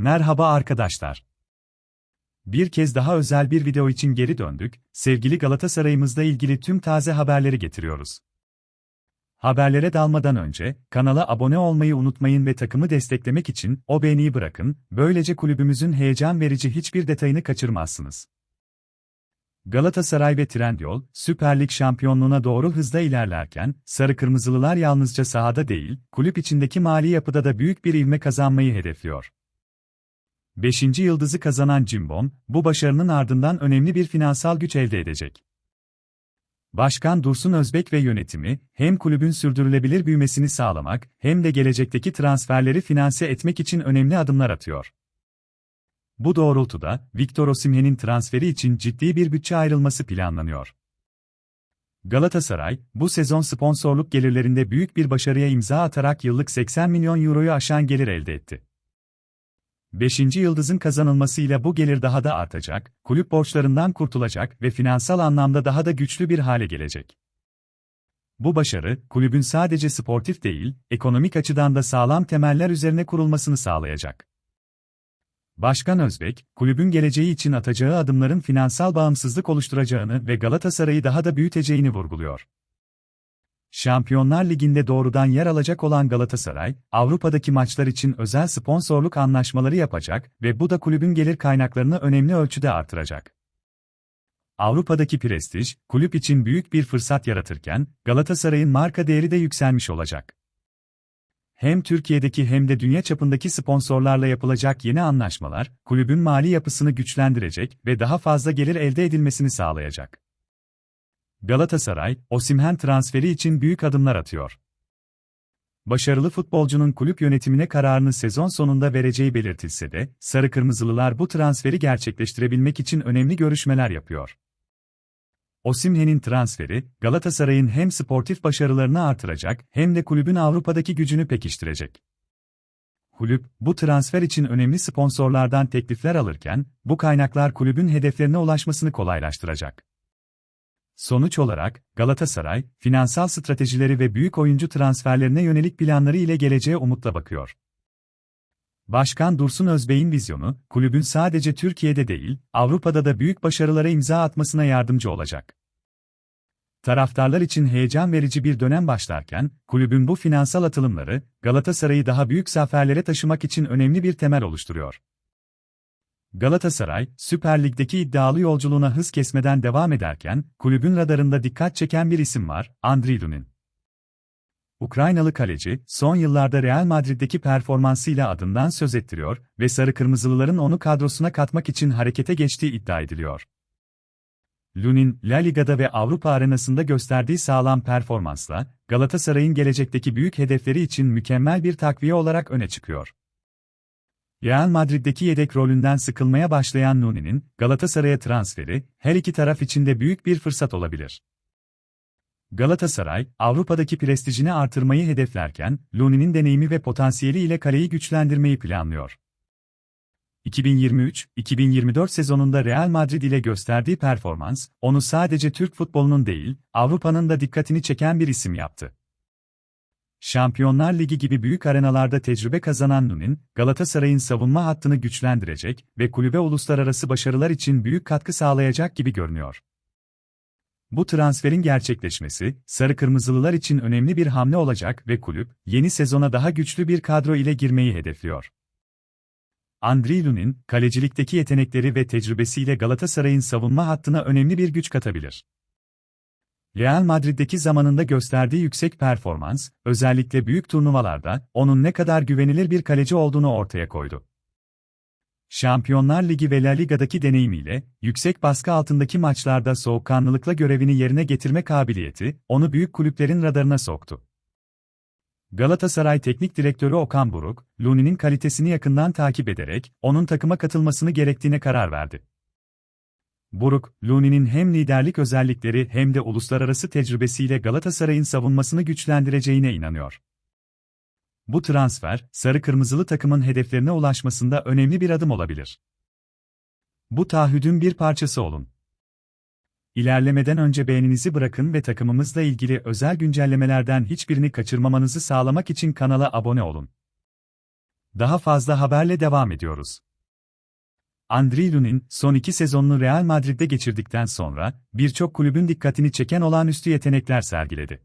Merhaba arkadaşlar. Bir kez daha özel bir video için geri döndük, sevgili Galatasaray'ımızla ilgili tüm taze haberleri getiriyoruz. Haberlere dalmadan önce, kanala abone olmayı unutmayın ve takımı desteklemek için o beğeniyi bırakın, böylece kulübümüzün heyecan verici hiçbir detayını kaçırmazsınız. Galatasaray ve Trendyol, Süper Lig şampiyonluğuna doğru hızla ilerlerken, Sarı Kırmızılılar yalnızca sahada değil, kulüp içindeki mali yapıda da büyük bir ivme kazanmayı hedefliyor. Beşinci yıldızı kazanan Cimbom, bu başarının ardından önemli bir finansal güç elde edecek. Başkan Dursun Özbek ve yönetimi, hem kulübün sürdürülebilir büyümesini sağlamak, hem de gelecekteki transferleri finanse etmek için önemli adımlar atıyor. Bu doğrultuda, Victor Osimhen'in transferi için ciddi bir bütçe ayrılması planlanıyor. Galatasaray, bu sezon sponsorluk gelirlerinde büyük bir başarıya imza atarak yıllık 80 milyon euroyu aşan gelir elde etti. Beşinci yıldızın kazanılmasıyla bu gelir daha da artacak, kulüp borçlarından kurtulacak ve finansal anlamda daha da güçlü bir hale gelecek. Bu başarı, kulübün sadece sportif değil, ekonomik açıdan da sağlam temeller üzerine kurulmasını sağlayacak. Başkan Özbek, kulübün geleceği için atacağı adımların finansal bağımsızlık oluşturacağını ve Galatasaray'ı daha da büyüteceğini vurguluyor. Şampiyonlar Ligi'nde doğrudan yer alacak olan Galatasaray, Avrupa'daki maçlar için özel sponsorluk anlaşmaları yapacak ve bu da kulübün gelir kaynaklarını önemli ölçüde artıracak. Avrupa'daki prestij, kulüp için büyük bir fırsat yaratırken, Galatasaray'ın marka değeri de yükselmiş olacak. Hem Türkiye'deki hem de dünya çapındaki sponsorlarla yapılacak yeni anlaşmalar, kulübün mali yapısını güçlendirecek ve daha fazla gelir elde edilmesini sağlayacak. Galatasaray, Osimhen transferi için büyük adımlar atıyor. Başarılı futbolcunun kulüp yönetimine kararını sezon sonunda vereceği belirtilse de, Sarı Kırmızılılar bu transferi gerçekleştirebilmek için önemli görüşmeler yapıyor. Osimhen'in transferi, Galatasaray'ın hem sportif başarılarını artıracak hem de kulübün Avrupa'daki gücünü pekiştirecek. Kulüp, bu transfer için önemli sponsorlardan teklifler alırken, bu kaynaklar kulübün hedeflerine ulaşmasını kolaylaştıracak. Sonuç olarak, Galatasaray, finansal stratejileri ve büyük oyuncu transferlerine yönelik planları ile geleceğe umutla bakıyor. Başkan Dursun Özbey'in vizyonu, kulübün sadece Türkiye'de değil, Avrupa'da da büyük başarılara imza atmasına yardımcı olacak. Taraftarlar için heyecan verici bir dönem başlarken, kulübün bu finansal atılımları, Galatasaray'ı daha büyük zaferlere taşımak için önemli bir temel oluşturuyor. Galatasaray, Süper Lig'deki iddialı yolculuğuna hız kesmeden devam ederken, kulübün radarında dikkat çeken bir isim var, Andriy Lunin. Ukraynalı kaleci, son yıllarda Real Madrid'deki performansıyla adından söz ettiriyor ve Sarı Kırmızılıların onu kadrosuna katmak için harekete geçtiği iddia ediliyor. Lunin, La Liga'da ve Avrupa arenasında gösterdiği sağlam performansla, Galatasaray'ın gelecekteki büyük hedefleri için mükemmel bir takviye olarak öne çıkıyor. Real Madrid'deki yedek rolünden sıkılmaya başlayan Nuni'nin, Galatasaray'a transferi, her iki taraf için de büyük bir fırsat olabilir. Galatasaray, Avrupa'daki prestijini artırmayı hedeflerken, Luni'nin deneyimi ve potansiyeli ile kaleyi güçlendirmeyi planlıyor. 2023-2024 sezonunda Real Madrid ile gösterdiği performans, onu sadece Türk futbolunun değil, Avrupa'nın da dikkatini çeken bir isim yaptı. Şampiyonlar Ligi gibi büyük arenalarda tecrübe kazanan Nunin, Galatasaray'ın savunma hattını güçlendirecek ve kulübe uluslararası başarılar için büyük katkı sağlayacak gibi görünüyor. Bu transferin gerçekleşmesi, Sarı Kırmızılılar için önemli bir hamle olacak ve kulüp, yeni sezona daha güçlü bir kadro ile girmeyi hedefliyor. Andriy Lunin, kalecilikteki yetenekleri ve tecrübesiyle Galatasaray'ın savunma hattına önemli bir güç katabilir. Real Madrid'deki zamanında gösterdiği yüksek performans, özellikle büyük turnuvalarda, onun ne kadar güvenilir bir kaleci olduğunu ortaya koydu. Şampiyonlar Ligi ve La Liga'daki deneyimiyle, yüksek baskı altındaki maçlarda soğukkanlılıkla görevini yerine getirme kabiliyeti, onu büyük kulüplerin radarına soktu. Galatasaray Teknik Direktörü Okan Buruk, Luni'nin kalitesini yakından takip ederek, onun takıma katılmasını gerektiğine karar verdi. Buruk, Luni'nin hem liderlik özellikleri hem de uluslararası tecrübesiyle Galatasaray'ın savunmasını güçlendireceğine inanıyor. Bu transfer, sarı kırmızılı takımın hedeflerine ulaşmasında önemli bir adım olabilir. Bu taahhüdün bir parçası olun. İlerlemeden önce beğeninizi bırakın ve takımımızla ilgili özel güncellemelerden hiçbirini kaçırmamanızı sağlamak için kanala abone olun. Daha fazla haberle devam ediyoruz. Andriy Lunin, son iki sezonunu Real Madrid'de geçirdikten sonra, birçok kulübün dikkatini çeken olağanüstü yetenekler sergiledi.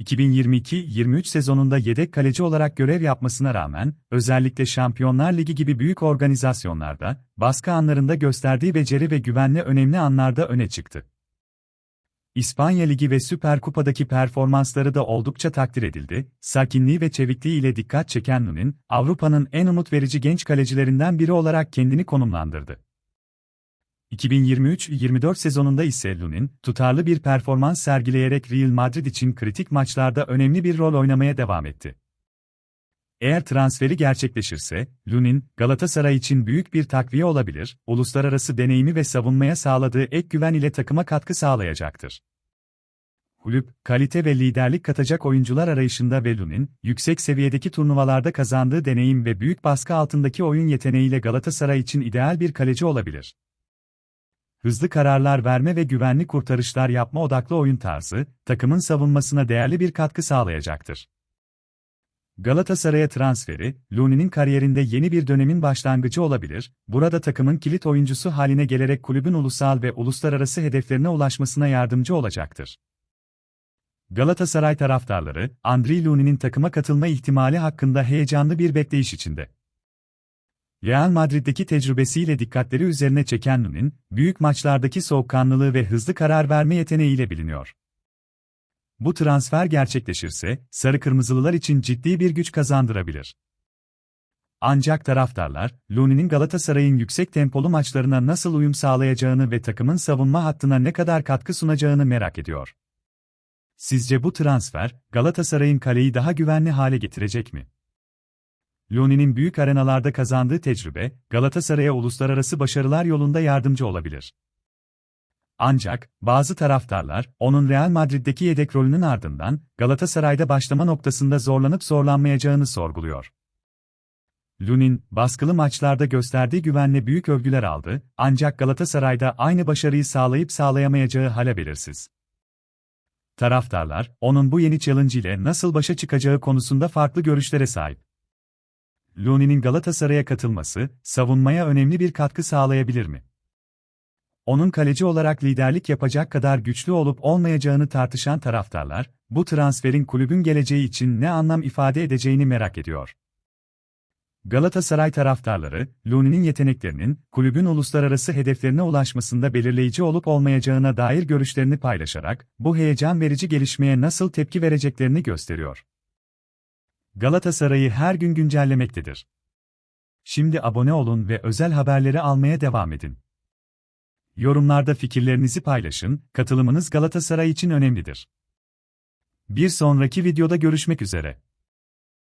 2022-23 sezonunda yedek kaleci olarak görev yapmasına rağmen, özellikle Şampiyonlar Ligi gibi büyük organizasyonlarda, baskı anlarında gösterdiği beceri ve güvenle önemli anlarda öne çıktı. İspanya Ligi ve Süper Kupa'daki performansları da oldukça takdir edildi. Sakinliği ve çevikliği ile dikkat çeken Nunin, Avrupa'nın en umut verici genç kalecilerinden biri olarak kendini konumlandırdı. 2023-24 sezonunda ise Lunin, tutarlı bir performans sergileyerek Real Madrid için kritik maçlarda önemli bir rol oynamaya devam etti. Eğer transferi gerçekleşirse, Lunin, Galatasaray için büyük bir takviye olabilir, uluslararası deneyimi ve savunmaya sağladığı ek güven ile takıma katkı sağlayacaktır. Kulüp, kalite ve liderlik katacak oyuncular arayışında ve Lunin, yüksek seviyedeki turnuvalarda kazandığı deneyim ve büyük baskı altındaki oyun yeteneğiyle Galatasaray için ideal bir kaleci olabilir. Hızlı kararlar verme ve güvenli kurtarışlar yapma odaklı oyun tarzı, takımın savunmasına değerli bir katkı sağlayacaktır. Galatasaray'a transferi, Luni'nin kariyerinde yeni bir dönemin başlangıcı olabilir, burada takımın kilit oyuncusu haline gelerek kulübün ulusal ve uluslararası hedeflerine ulaşmasına yardımcı olacaktır. Galatasaray taraftarları, Andriy Luni'nin takıma katılma ihtimali hakkında heyecanlı bir bekleyiş içinde. Real Madrid'deki tecrübesiyle dikkatleri üzerine çeken Lunin, büyük maçlardaki soğukkanlılığı ve hızlı karar verme yeteneğiyle biliniyor. Bu transfer gerçekleşirse, sarı kırmızılılar için ciddi bir güç kazandırabilir. Ancak taraftarlar, Luni'nin Galatasaray'ın yüksek tempolu maçlarına nasıl uyum sağlayacağını ve takımın savunma hattına ne kadar katkı sunacağını merak ediyor. Sizce bu transfer, Galatasaray'ın kaleyi daha güvenli hale getirecek mi? Luni'nin büyük arenalarda kazandığı tecrübe, Galatasaray'a uluslararası başarılar yolunda yardımcı olabilir. Ancak, bazı taraftarlar, onun Real Madrid'deki yedek rolünün ardından, Galatasaray'da başlama noktasında zorlanıp zorlanmayacağını sorguluyor. Lunin, baskılı maçlarda gösterdiği güvenle büyük övgüler aldı, ancak Galatasaray'da aynı başarıyı sağlayıp sağlayamayacağı hala belirsiz. Taraftarlar, onun bu yeni challenge ile nasıl başa çıkacağı konusunda farklı görüşlere sahip. Lunin'in Galatasaray'a katılması, savunmaya önemli bir katkı sağlayabilir mi? Onun kaleci olarak liderlik yapacak kadar güçlü olup olmayacağını tartışan taraftarlar, bu transferin kulübün geleceği için ne anlam ifade edeceğini merak ediyor. Galatasaray taraftarları, Luni'nin yeteneklerinin, kulübün uluslararası hedeflerine ulaşmasında belirleyici olup olmayacağına dair görüşlerini paylaşarak, bu heyecan verici gelişmeye nasıl tepki vereceklerini gösteriyor. Galatasaray'ı her gün güncellemektedir. Şimdi abone olun ve özel haberleri almaya devam edin. Yorumlarda fikirlerinizi paylaşın, katılımınız Galatasaray için önemlidir. Bir sonraki videoda görüşmek üzere.